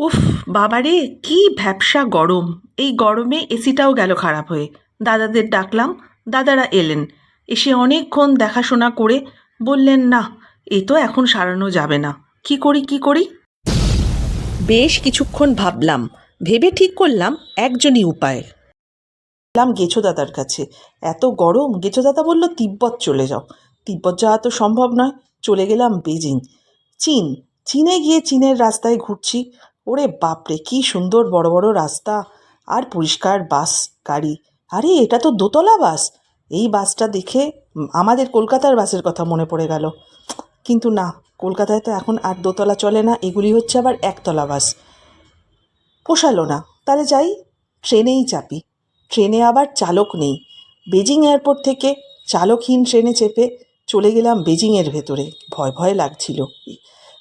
উফ, বাবারে, কি ভ্যাপসা গরম। এই গরমে এসিটাও গেল খারাপ হয়ে। দাদাদের ডাকলাম, দাদারা এলেন। এসে অনেকক্ষণ দেখাশোনা করে বললেন, না, এ তো এখন সারানো যাবে না। কি করি কি করি? বেশ কিছুক্ষণ ভাবলাম, ভেবে ঠিক করলাম একজনই উপায়। গেলাম গেছো দাদার কাছে। এত গরম, গেছো দাদা বলল, তিব্বত চলে যাও। তিব্বত যাওয়া তো সম্ভব নয়, চলে গেলাম বেজিং। চীন, চীনে গিয়ে চীনের রাস্তায় ঘুরছি। ওরে বাপরে, কি সুন্দর বড় বড় রাস্তা। আর পরিষ্কার বাস, গাড়ি। আরে, এটা তো দোতলা বাস। এই বাসটা দেখে আমাদের কলকাতার বাসের কথা মনে পড়ে গেল। কিন্তু না, কলকাতায় তো এখন আর দোতলা চলে না, এগুলি হচ্ছে আবার একতলা বাস। পোষালো না। তাহলে যাই, ট্রেনেই চাপি। ট্রেনে আবার চালক নেই। বেজিং এয়ারপোর্ট থেকে চালকহীন ট্রেনে চেপে চলে গেলাম বেজিংয়ের ভেতরে। ভয় ভয় লাগছিল।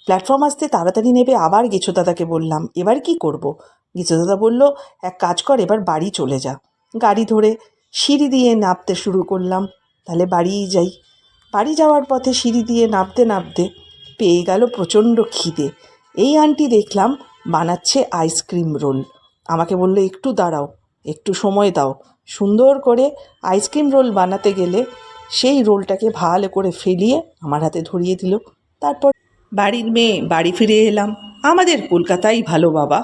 প্ল্যাটফর্ম আসতে তাড়াতাড়ি নেবে, আবার গেছো দাদাকে বললাম, এবার কি করব? গেছো দাদা বলল, এক কাজ কর, এবার বাড়ি চলে যা। গাড়ি ধরে সিঁড়ি দিয়ে নামতে শুরু করলাম, তাহলে বাড়িই যাই। বাড়ি যাওয়ার পথে সিঁড়ি দিয়ে নামতে নামতে পেয়ে গেল প্রচণ্ড খিদে। এই আন্টি দেখলাম বানাচ্ছে আইসক্রিম রোল। আমাকে বলল, একটু দাঁড়াও, একটু সময় দাও। সুন্দর করে আইসক্রিম রোল বানাতে গেলে সেই রোলটাকে ভালো করে ফেলিয়ে আমার হাতে ধরিয়ে দিল। তারপর বাড়ির মেয়ে বাড়ি ফিরে এলাম। আমাদের কলকাতাই ভালো বাবা।